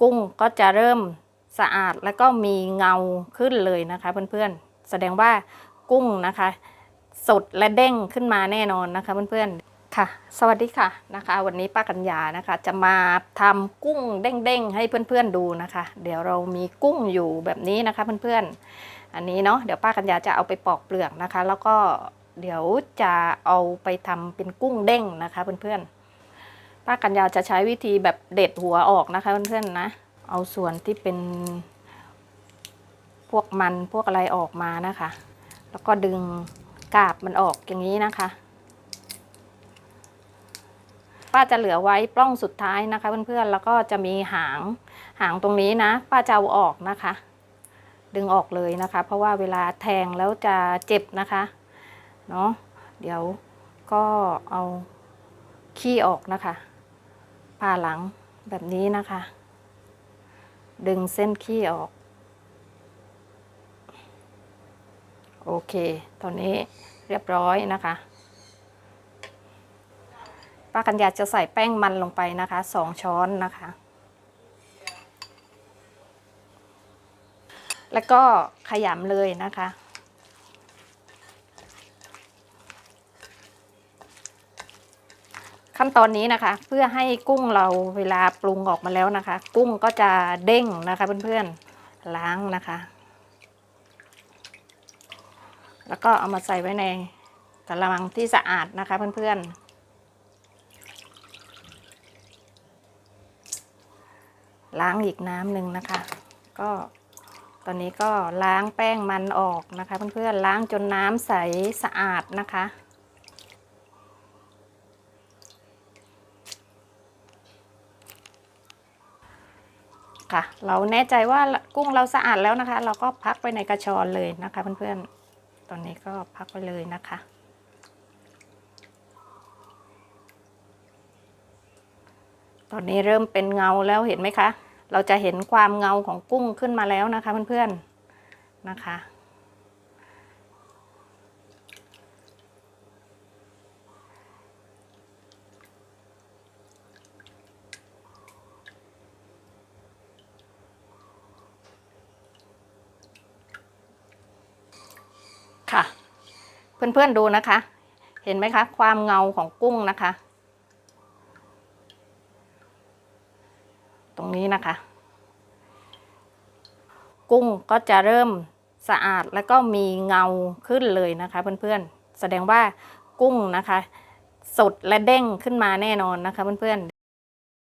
กุ้งก็จะเริ่มสะอาดแล้วก็มีเงาขึ้นเลยนะคะ เพื่อนๆ แสดงว่ากุ้งนะคะ สดและเด้งขึ้นมาแน่นอนนะคะ เพื่อนๆค่ะ สวัสดีค่ะนะคะ วันนี้ป้ากัญญานะคะ จะมาทำกุ้งเด้งๆให้เพื่อนๆดูนะคะ เดี๋ยวเรามีกุ้งอยู่แบบนี้นะคะ เพื่อนๆ อันนี้เนาะเดี๋ยวป้ากัญญาจะเอาไปปอกเปลือกนะคะ แล้วก็เดี๋ยวจะเอาไปทำเป็นกุ้งเด้งนะคะ เพื่อนๆ ป้ากัญญาจะใช้วิธีแบบเด็ดหัวออกนะคะเพื่อนๆนะ เอาส่วนที่เป็น พวกมันพวกอะไรออกมานะคะ แล้วก็ดึงกาบมันออกอย่างนี้นะคะ ป้าจะเหลือไว้ปล้องสุดท้ายนะคะเพื่อนๆแล้วก็จะมีหางหางตรงนี้นะ ป้าจะเอาออกนะคะ ดึงออกเลยนะคะ เพราะว่าเวลาแทงแล้วจะเจ็บนะคะเนาะเดี๋ยวก็เอาขี้ออกนะคะ ผ่าหลังแบบนี้นะคะ ดึงเส้นขี้ออก โอเค ตอนนี้เรียบร้อยนะคะป้ากัญญาจะใส่แป้งมันลงไปนะคะสองช้อนนะคะ แล้วก็ขยำเลยนะคะ ขั้นตอนนี้นะคะ เพื่อให้กุ้งเราเวลาปรุงออกมาแล้วนะคะ กุ้งก็จะเด้งนะคะเพื่อนๆล้างนะคะ แล้วก็เอามาใส่ไว้ในกระมังที่สะอาดนะคะเพื่อนๆล้างอีกน้ำหนึ่งนะคะ ก็ตอนนี้ก็ล้างแป้งมันออกนะคะ เพื่อนๆล้างจนน้ำใสสะอาดนะคะ ค่ะ เราแน่ใจว่ากุ้งเราสะอาดแล้วนะคะ เราก็พักไปในกระชอนเลยนะคะ เพื่อนๆ ตอนนี้ก็พักไปเลยนะคะ ตอนนี้เริ่มเป็นเงาแล้วเห็นไหมคะ เราจะเห็นความเงาของกุ้งขึ้นมาแล้วนะคะ เพื่อนๆ นะคะค่ะ เพื่อนๆดูนะคะ เห็นไหมคะ ความเงาของกุ้งนะคะ ตรงนี้นะคะ กุ้งก็จะเริ่มสะอาดแล้วก็มีเงาขึ้นเลยนะคะ เพื่อนๆ แสดงว่ากุ้งนะคะ สดและเด้งขึ้นมาแน่นอนนะคะเพื่อนๆ